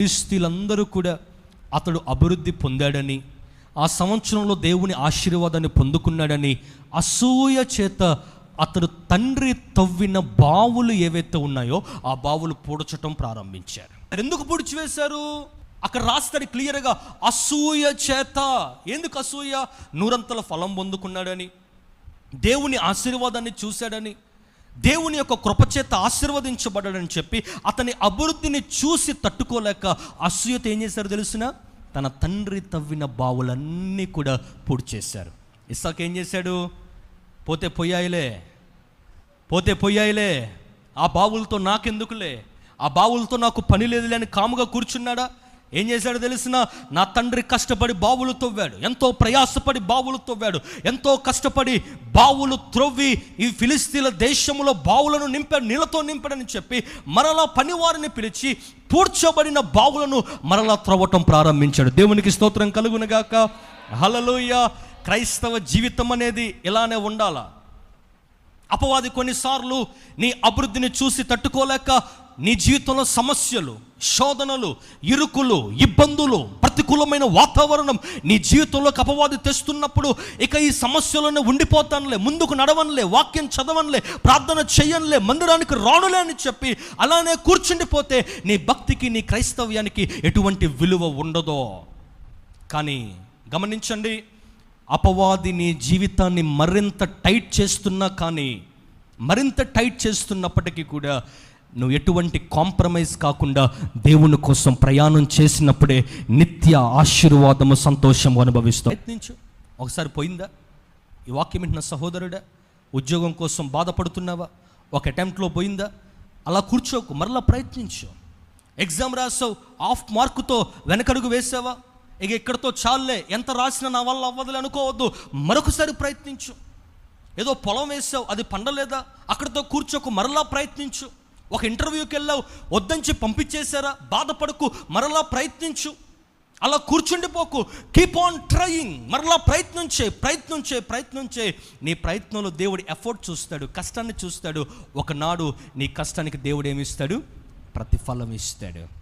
క్రీస్తులందరూ కూడా అతడు అభివృద్ధి పొందాడని ఆ సంవత్సరంలో దేవుని ఆశీర్వాదాన్ని పొందుకున్నాడని అసూయ చేత అతడు తండ్రి తవ్విన బావులు ఏవైతే ఉన్నాయో ఆ బావులు పూడ్చటం ప్రారంభించారు. ఎందుకు పూడ్చివేశారు? అక్కడ రాస్తాడు క్లియర్గా అసూయ చేత. ఎందుకు అసూయ? నూరంతల ఫలం పొందుకున్నాడని దేవుని ఆశీర్వాదాన్ని చూశాడని దేవుని యొక్క కృపచేత ఆశీర్వదించబడ్డాడని చెప్పి అతని అభివృద్ధిని చూసి తట్టుకోలేక అసూయత ఏం చేశారు తెలిసిన? తన తండ్రి తవ్విన బావులన్నీ కూడా పూడి చేశారు. ఇస్సాక్ ఏం చేశాడు? పోతే పొయ్యాయిలే. పోతే పొయ్యాయిలే. ఆ బావులతో నాకెందుకులే? ఆ బావులతో నాకు పని లేదులే అని కాముగా కూర్చున్నాడా? ఏం చేశాడో తెలిసిన? నా తండ్రి కష్టపడి బావులు తవ్వాడు. ఎంతో ప్రయాసపడి బావులు తవ్వాడు. ఎంతో కష్టపడి బావులు త్రవ్వి ఈ ఫిలిస్తీన్ల దేశంలో బావులను నింపాడు నీళ్ళతో నింపాడని చెప్పి మరలా పనివారిని పిలిచి పూడ్చబడిన బావులను మరలా త్రవ్వటం ప్రారంభించాడు. దేవునికి స్తోత్రం కలుగునగాక. హలలోయ క్రైస్తవ జీవితం అనేది ఇలానే ఉండాలా? అపవాది కొన్నిసార్లు నీ అభివృద్ధిని చూసి తట్టుకోలేక నీ జీవితంలో సమస్యలు శోధనలు ఇరుకులు ఇబ్బందులు ప్రతికూలమైన వాతావరణం నీ జీవితంలోకి అపవాది తెస్తున్నప్పుడు ఇక ఈ సమస్యలోనే ఉండిపోతానులే ముందుకు నడవనులే వాక్యం చదవనులే ప్రార్థన చేయనులే మందిరానికి రానులే అని చెప్పి అలానే కూర్చుండిపోతే నీ భక్తికి నీ క్రైస్తవ్యానికి ఎటువంటి విలువ ఉండదో. కానీ గమనించండి అపవాది నీ జీవితాన్ని మరింత టైట్ చేస్తున్నా కానీ మరింత టైట్ చేస్తున్నప్పటికీ కూడా నువ్వు ఎటువంటి కాంప్రమైజ్ కాకుండా దేవుని కోసం ప్రయాణం చేసినప్పుడే నిత్య ఆశీర్వాదము సంతోషము అనుభవిస్తావు. ప్రయత్నించు. ఒకసారి పోయిందా? ఈ వాక్యం వింటున్న సహోదరుడా ఉద్యోగం కోసం బాధపడుతున్నావా? ఒక అటెంప్ట్లో పోయిందా? అలా కూర్చోకు మరలా ప్రయత్నించు. ఎగ్జామ్ రాసావు ఆఫ్ మార్కుతో వెనకడుగు వేసావా? ఇక ఇక్కడతో చాలులే ఎంత రాసినా నా వల్ల అవ్వదులే అనుకోవద్దు. మరొకసారి ప్రయత్నించు. ఏదో పొలం వేసావు అది పండలేదా? అక్కడితో కూర్చోకు మరలా ప్రయత్నించు. ఒక ఇంటర్వ్యూకి వెళ్ళావు వద్దని పంపించేశారా? బాధపడకు మరలా ప్రయత్నించు. అలా కూర్చుండిపోకు కీప్ ఆన్ ట్రయింగ్ మరలా ప్రయత్నం చేయి ప్రయత్నం చేయి ప్రయత్నం చేయి నీ ప్రయత్నంలో దేవుడు ఎఫర్ట్ చూస్తాడు కష్టాన్ని చూస్తాడు. ఒకనాడు నీ కష్టానికి దేవుడు ఏమిస్తాడు ప్రతిఫలం ఇస్తాడు.